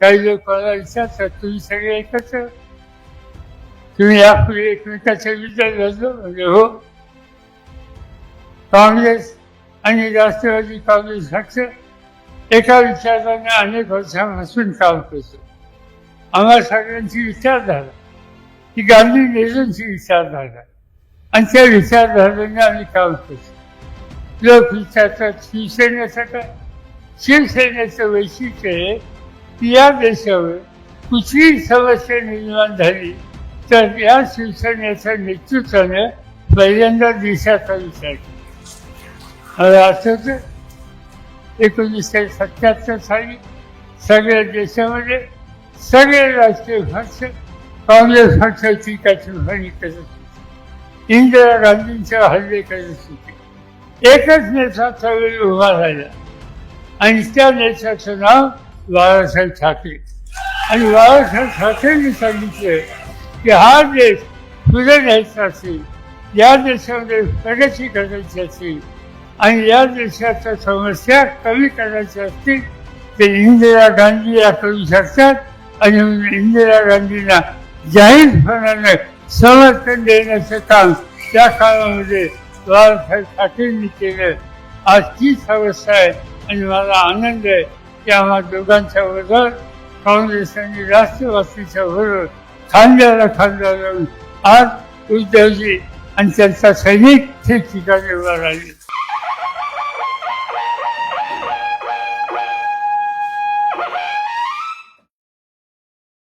काही लोक विचारतात तुम्ही सगळे एकत्र तुम्ही यापुढे एकमेकाचा विचार झालो म्हणजे हो. काँग्रेस आणि राष्ट्रवादी काँग्रेस पक्ष एका विचाराने अनेक वर्षांपासून काम करतो. आम्हा सगळ्यांची विचारधारा ही गांधी नेहरूंची विचारधारा. आणि त्या विचारधारेने आम्ही काम करतो. लोक विचारतात शिवसेनेचं काय? शिवसेनेचं वैशिष्ट्य आहे या देशावर कुठलीही समस्या निर्माण झाली तर या शिवसेनेच्या नेतृत्वाने पहिल्यांदा देशाचा विचार केला. मला आठवतं एकोणीसशे सत्याहत्तर साली सगळ्या देशामध्ये सगळे राजकीय पक्ष काँग्रेस पक्षाची टीकाटिप्पणी करत होते. इंदिरा गांधींच्या हल्ले करत होते. एकच नेता त्यावेळी उभा राहिला आणि त्या नेत्याचं नाव बाळासाहेब ठाकरे. आणि बाळासाहेब ठाकरेंनी सांगितलं की हा देश पुढे घ्यायचा असेल या देशामध्ये प्रगती करायची असेल आणि या देशाच्या समस्या कमी करायच्या असतील ते इंदिरा गांधी या करू शकतात आणि इंदिरा गांधींना जाहीरपणाने समर्थन देण्याचं काम त्या काळामध्ये बाळासाहेब ठाकरेंनी केलं. आज तीच अवस्था आहे आणि मला आनंद आहे. की आम्हा दोघांच्या बरोबर काँग्रेस आणि राष्ट्रवादीच्या बरोबर खांद्याला खांदा लावून आज उद्धवजी आणि त्यांचा सैनिक ठिकठिकाणी उभा राहिले.